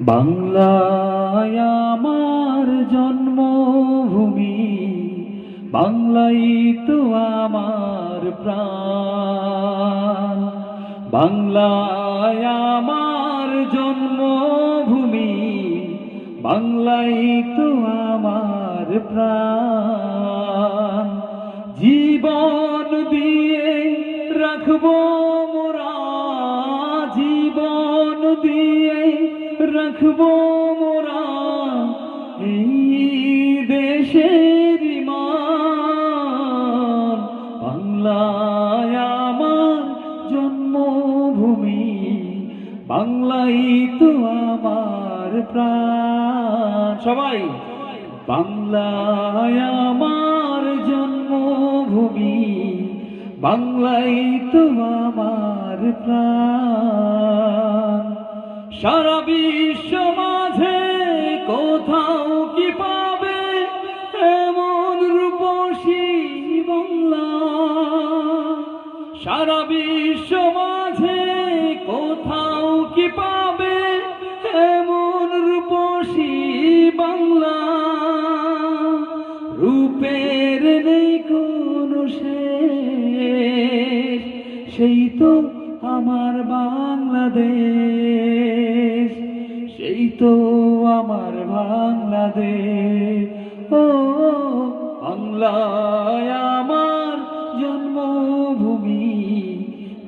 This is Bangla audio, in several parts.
বাংলায় আমার জন্মভূমি বাংলাই তো আমার প্রাণ। বাংলায় আমার জন্মভূমি বাংলাই তো আমার প্রাণ। জীবন দিয়ে রাখব মোরা, জীবন দিয়ে রাখব মোরা এই দেশের মান বাংলায় আমার জন্মভূমি বাংলাই তো আমার প্রাণ। সবাই, বাংলায় আমার জন্মভূমি বাংলাই তো আমার প্রাণ। সারা বিশ্ব মাঝে কোথাও কি পাবে এমন রূপসী বাংলা? সারা বিশ্ব মাঝে কোথাও কি পাবে এমন রূপসী বাংলা? রূপের নেই কোনো সেই তো আমার বাংলাদেশ। সেই তো আমার বাংলাদেশ। ও, বাংলায় আমার জন্মভূমি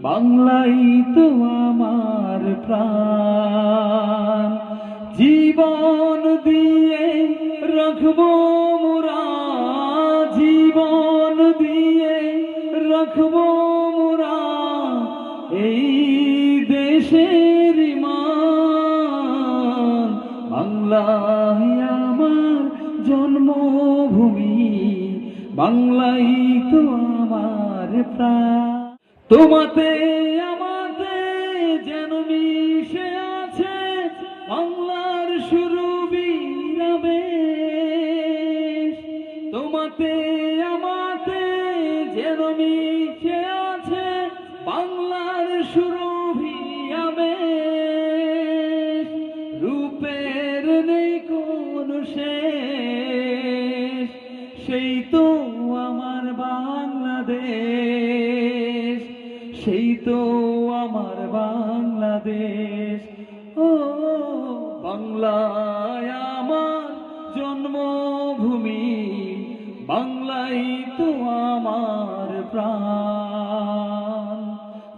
বাংলাই তো আমার প্রাণ। জীবন দিয়ে রাখব মোরা, জীবন দিয়ে রাখব মোরা, এই বাংলায় আমার জন্মভূমি বাংলাই তো আমার প্রাণ। তোমাতে আমাতে যেন মিশে আছে বাংলার সেই তো আমার বাংলাদেশ, সেই তো আমার বাংলাদেশ। ও, বাংলায় আমার জন্মভূমি বাংলাই তো আমার প্রাণ।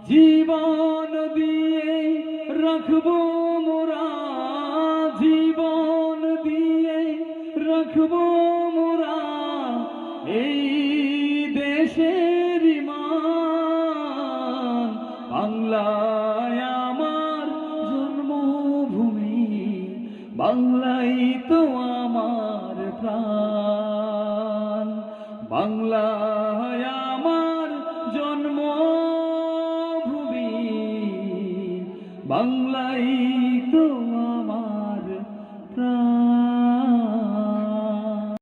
জীবন দিয়ে রাখব মোরা, জীবন দিয়ে রাখব দেশের মান বাংলায় আমার জন্মভূমি বাংলাই তো আমার প্রাণ, বাংলায় আমার জন্মভূমি বাংলাই তো আমার প্রাণ।